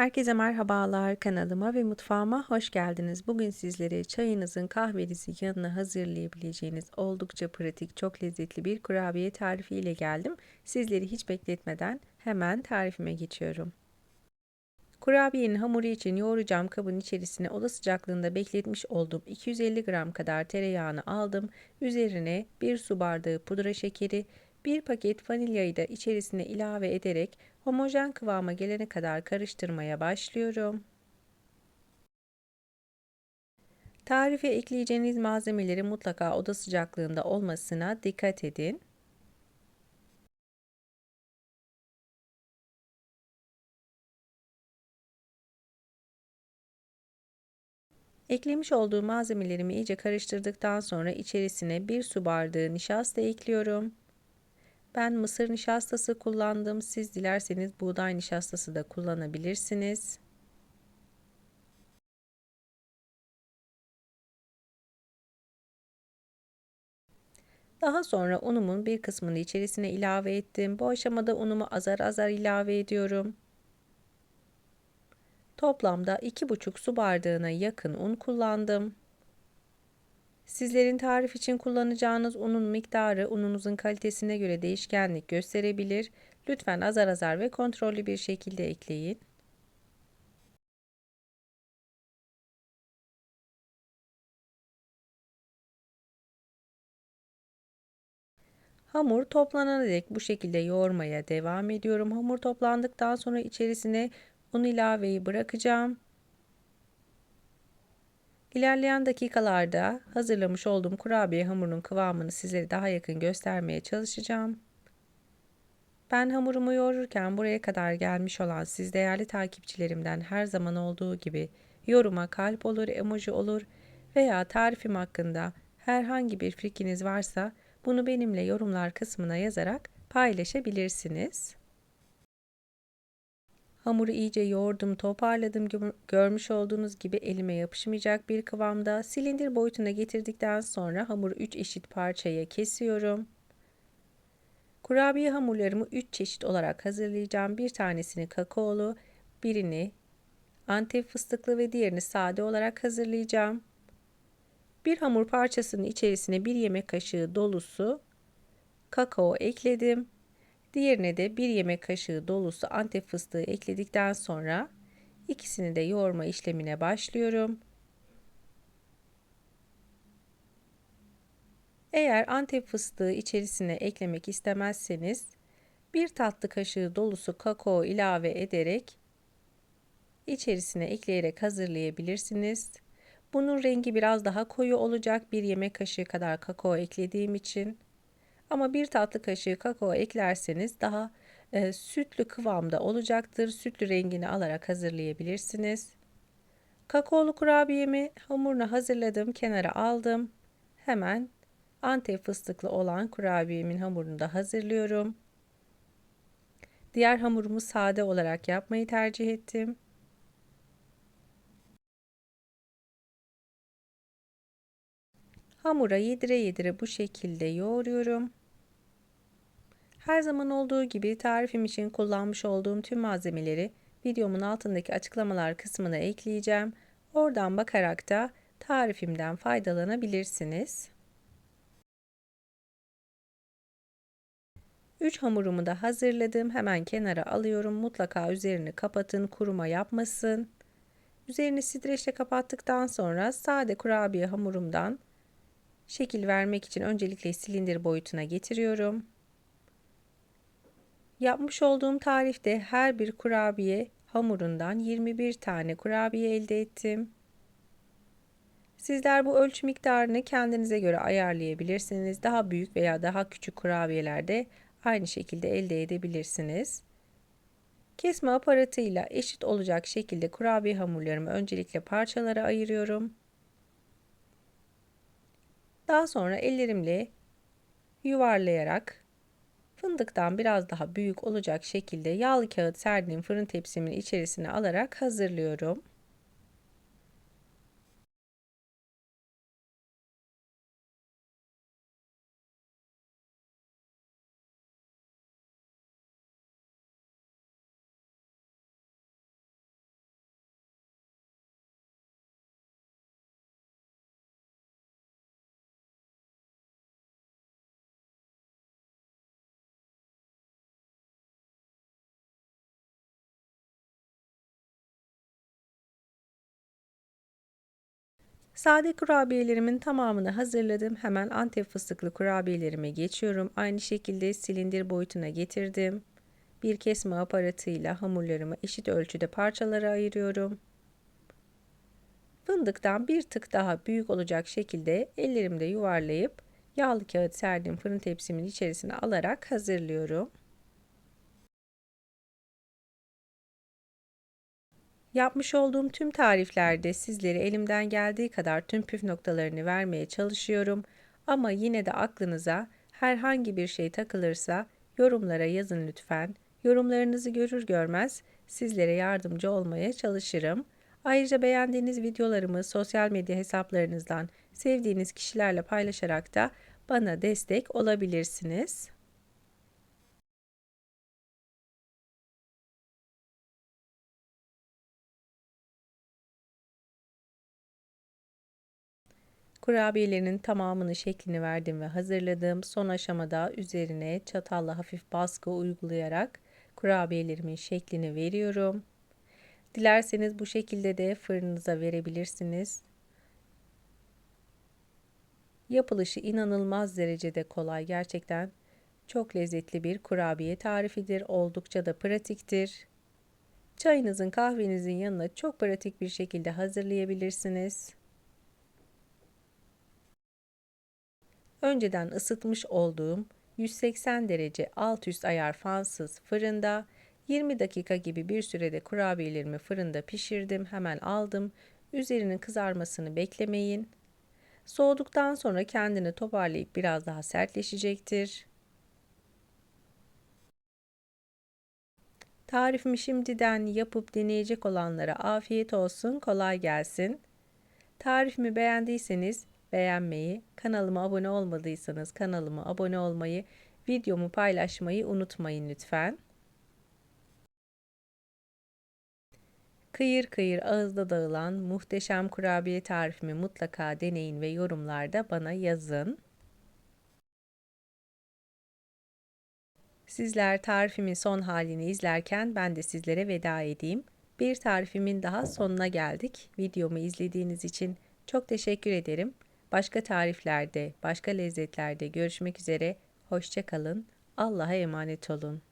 Herkese merhabalar kanalıma ve mutfağıma hoş geldiniz. Bugün sizlere çayınızın kahvenizi yanına hazırlayabileceğiniz oldukça pratik, çok lezzetli bir kurabiye tarifi ile geldim. Sizleri hiç bekletmeden hemen tarifime geçiyorum. Kurabiyenin hamuru için yoğuracağım kabın içerisine oda sıcaklığında bekletmiş olduğum 250 gram kadar tereyağını aldım. Üzerine 1 su bardağı pudra şekeri, 1 paket vanilyayı da içerisine ilave ederek homojen kıvama gelene kadar karıştırmaya başlıyorum. Tarife ekleyeceğiniz malzemeleri mutlaka oda sıcaklığında olmasına dikkat edin. Eklemiş olduğum malzemelerimi iyice karıştırdıktan sonra içerisine bir su bardağı nişasta ekliyorum. Ben mısır nişastası kullandım. Siz dilerseniz buğday nişastası da kullanabilirsiniz. Daha sonra unumun bir kısmını içerisine ilave ettim. Bu aşamada unumu azar azar ilave ediyorum. Toplamda 2,5 su bardağına yakın un kullandım. Sizlerin tarif için kullanacağınız unun miktarı ununuzun kalitesine göre değişkenlik gösterebilir. Lütfen azar azar ve kontrollü bir şekilde ekleyin. Hamur toplanana dek bu şekilde yoğurmaya devam ediyorum. Hamur toplandıktan sonra içerisine un ilaveyi bırakacağım. İlerleyen dakikalarda hazırlamış olduğum kurabiye hamurunun kıvamını sizlere daha yakın göstermeye çalışacağım. Ben hamurumu yoğururken buraya kadar gelmiş olan siz değerli takipçilerimden her zaman olduğu gibi yoruma kalp olur, emoji olur veya tarifim hakkında herhangi bir fikriniz varsa bunu benimle yorumlar kısmına yazarak paylaşabilirsiniz. Hamuru iyice yoğurdum, toparladım. Görmüş olduğunuz gibi elime yapışmayacak bir kıvamda. Silindir boyutuna getirdikten sonra hamuru 3 eşit parçaya kesiyorum. Kurabiye hamurlarımı 3 çeşit olarak hazırlayacağım. Bir tanesini kakaolu, birini antep fıstıklı ve diğerini sade olarak hazırlayacağım. Bir hamur parçasının içerisine bir yemek kaşığı dolusu kakao ekledim. Diğerine de bir yemek kaşığı dolusu antep fıstığı ekledikten sonra ikisini de yoğurma işlemine başlıyorum. Eğer antep fıstığı içerisine eklemek istemezseniz bir tatlı kaşığı dolusu kakao ilave ederek içerisine ekleyerek hazırlayabilirsiniz. Bunun rengi biraz daha koyu olacak bir yemek kaşığı kadar kakao eklediğim için. Ama bir tatlı kaşığı kakao eklerseniz daha e, sütlü kıvamda olacaktır. Sütlü rengini alarak hazırlayabilirsiniz. Kakaolu kurabiyemi hamurunu hazırladım, kenara aldım. Hemen antep fıstıklı olan kurabiyemin hamurunu da hazırlıyorum. Diğer hamurumu sade olarak yapmayı tercih ettim. Hamura yedire yedire bu şekilde yoğuruyorum. Her zaman olduğu gibi tarifim için kullanmış olduğum tüm malzemeleri videomun altındaki açıklamalar kısmına ekleyeceğim. Oradan bakarak da tarifimden faydalanabilirsiniz. 3 hamurumu da hazırladım. Hemen kenara alıyorum. Mutlaka üzerini kapatın, kuruma yapmasın. Üzerini streçle kapattıktan sonra sade kurabiye hamurumdan şekil vermek için öncelikle silindir boyutuna getiriyorum. Yapmış olduğum tarifte her bir kurabiye hamurundan 21 tane kurabiye elde ettim. Sizler bu ölçü miktarını kendinize göre ayarlayabilirsiniz. Daha büyük veya daha küçük kurabiyelerde aynı şekilde elde edebilirsiniz. Kesme aparatıyla eşit olacak şekilde kurabiye hamurlarımı öncelikle parçalara ayırıyorum. Daha sonra ellerimle yuvarlayarak fındıktan biraz daha büyük olacak şekilde yağlı kağıt serdiğim fırın tepsimin içerisine alarak hazırlıyorum. Sade kurabiyelerimin tamamını hazırladım. Hemen Antep fıstıklı kurabiyelerime geçiyorum. Aynı şekilde silindir boyutuna getirdim. Bir kesme aparatıyla hamurlarımı eşit ölçüde parçalara ayırıyorum. Fındıktan bir tık daha büyük olacak şekilde ellerimde yuvarlayıp yağlı kağıt serdiğim fırın tepsimin içerisine alarak hazırlıyorum. Yapmış olduğum tüm tariflerde sizlere elimden geldiği kadar tüm püf noktalarını vermeye çalışıyorum. Ama yine de aklınıza herhangi bir şey takılırsa yorumlara yazın lütfen. Yorumlarınızı görür görmez sizlere yardımcı olmaya çalışırım. Ayrıca beğendiğiniz videolarımı sosyal medya hesaplarınızdan sevdiğiniz kişilerle paylaşarak da bana destek olabilirsiniz. Kurabiyelerinin tamamını şeklini verdim ve hazırladım. Son aşamada üzerine çatalla hafif baskı uygulayarak kurabiyelerimin şeklini veriyorum. Dilerseniz bu şekilde de fırınınıza verebilirsiniz. Yapılışı inanılmaz derecede kolay. Gerçekten çok lezzetli bir kurabiye tarifidir. Oldukça da pratiktir. Çayınızın kahvenizin yanına çok pratik bir şekilde hazırlayabilirsiniz. Önceden ısıtmış olduğum 180 derece alt üst ayar fansız fırında 20 dakika gibi bir sürede kurabiyelerimi fırında pişirdim. Hemen aldım. Üzerinin kızarmasını beklemeyin. Soğuduktan sonra kendini toparlayıp biraz daha sertleşecektir. Tarifimi şimdiden yapıp deneyecek olanlara afiyet olsun, kolay gelsin. Tarifimi beğendiyseniz beğenmeyi, kanalıma abone olmadıysanız kanalıma abone olmayı, videomu paylaşmayı unutmayın lütfen. Kıyır kıyır ağızda dağılan muhteşem kurabiye tarifimi mutlaka deneyin ve yorumlarda bana yazın. Sizler tarifimin son halini izlerken ben de sizlere veda edeyim. Bir tarifimin daha sonuna geldik. Videomu izlediğiniz için çok teşekkür ederim. Başka tariflerde, başka lezzetlerde görüşmek üzere. Hoşçakalın. Allah'a emanet olun.